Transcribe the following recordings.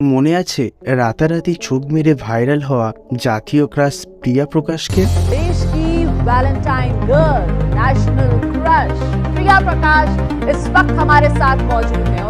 মনে আছে রাতারাতি চোখ মেরে ভাইরাল হওয়া জাতীয় ক্রাশ প্রিয়া প্রকাশকে देश की Valentine girl national crush Priya Prakash इस वक्त हमारे साथ मौजूद है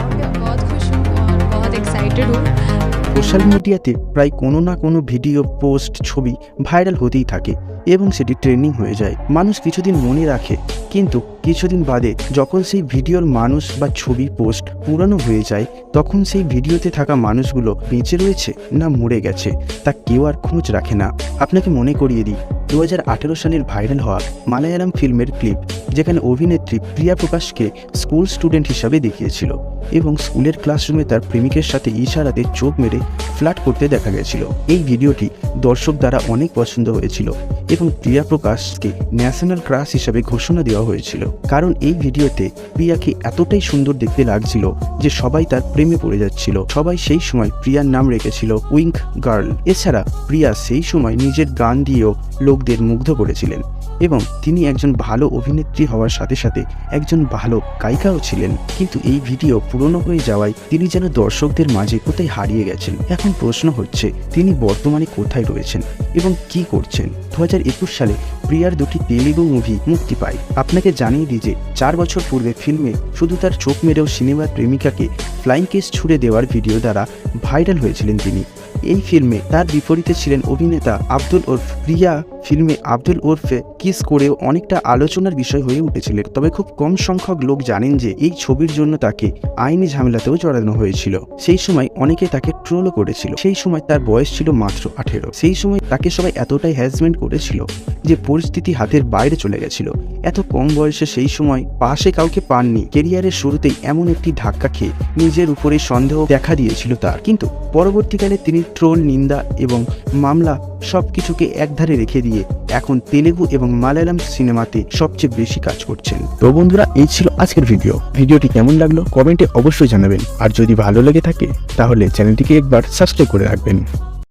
সোশ্যাল মিডিয়াতে প্রায় কোনো না কোনো ভিডিও, পোস্ট, ছবি ভাইরাল হতেই থাকে এবং সেটি ট্রেন্ডিং হয়ে যায়। মানুষ কিছুদিন মনে রাখে, কিন্তু কিছুদিন বাদে যখন সেই ভিডিওর মানুষ বা ছবি, পোস্ট পুরানো হয়ে যায়, তখন সেই ভিডিওতে থাকা মানুষগুলো বেঁচে রয়েছে না মরে গেছে, তা কেউ আর খোঁজ রাখে না। আপনাকে মনে করিয়ে দিই দু হাজার আঠেরো সালের ভাইরাল হওয়া মালায়ালাম ফিল্মের ক্লিপ, যেখানে অভিনেত্রী প্রিয়া প্রকাশকে স্কুল স্টুডেন্ট হিসাবে দেখিয়েছিল এবং স্কুলের ক্লাসরুমে তার প্রেমিকের সাথে ইশারাতে চোখ মেরে ফ্ল্যাট করতে দেখা গেছিল। এই ভিডিওটি দর্শক দ্বারা অনেক পছন্দ হয়েছিল এবং প্রিয়া প্রকাশকে ন্যাশনাল ক্রাশ হিসাবে ঘোষণা দেওয়া হয়েছিল। কারণ এই ভিডিওতে প্রিয়াকে এতটাই সুন্দর দেখতে লাগছিল যে সবাই তার প্রেমে পড়ে যাচ্ছিল। সবাই সেই সময় প্রিয়ার নাম রেখেছিল উইঙ্ক গার্ল। এছাড়া প্রিয়া সেই সময় নিজের গান দিয়েও লোকদের মুগ্ধ করেছিলেন এবং তিনি একজন ভালো অভিনেত্রী হওয়ার সাথে সাথে একজন ভালো গায়িকাও ছিলেন। কিন্তু এই ভিডিও পুরনো হয়ে যাওয়ায় তিনি যেন দর্শকদের মাঝে কোথায় হারিয়ে গেছেন। এখন প্রশ্ন হচ্ছে, তিনি বর্তমানে কোথায় রয়েছেন এবং কি করছেন? দু সালে প্রিয়ার দুটি তেলেগু মুভি মুক্তি পায়। আপনাকে জানিয়ে দিই যে, চার বছর পূর্বে ফিল্মে শুধু তার চোখ মেরেও সিনেমার প্রেমিকাকে ফ্লাইং কেস ছুড়ে দেওয়ার ভিডিও দ্বারা ভাইরাল হয়েছিলেন তিনি। এই ফিল্মে তার বিপরীতে ছিলেন অভিনেতা আব্দুল ওরফ প্রিয়া ফিল্মে আব্দুল ওরফে কিস করেও অনেকটা আলোচনার বিষয় হয়ে উঠেছিলেন। তবে খুব কম সংখ্যক লোক জানেন যে এই ছবির জন্য তাকে আইনি ঝামেলাতেও জড়ানো হয়েছিল। সেই সময় অনেকে তাকে ট্রোলও করেছিল। সেই সময় তার বয়স ছিল মাত্র আঠেরো। সেই সময় তাকে সবাই এতটাই হ্যারাসমেন্ট করেছিল যে পরিস্থিতি হাতের বাইরে চলে গেছিল। এত কম বয়সে সেই সময় পাশে কাউকে পাননি। কেরিয়ারের শুরুতেই এমন একটি ধাক্কা খেয়ে নিজের উপরে সন্দেহ দেখা দিয়েছিল তার। কিন্তু পরবর্তীকালে তিনি ট্রোল নিন্দা এবং মামলা সবকিছুকে একধারে রেখে দিয়ে এখন তেলেগু এবং মালায়ালাম সিনেমাতে সবচেয়ে বেশি কাজ করছেন। তো বন্ধুরা, এই ছিল আজকের ভিডিও। ভিডিওটি কেমন লাগল কমেন্টে অবশ্যই জানাবেন। আর যদি ভালো লেগে থাকে, তাহলে চ্যানেলটিকে একবার সাবস্ক্রাইব করে রাখবেন।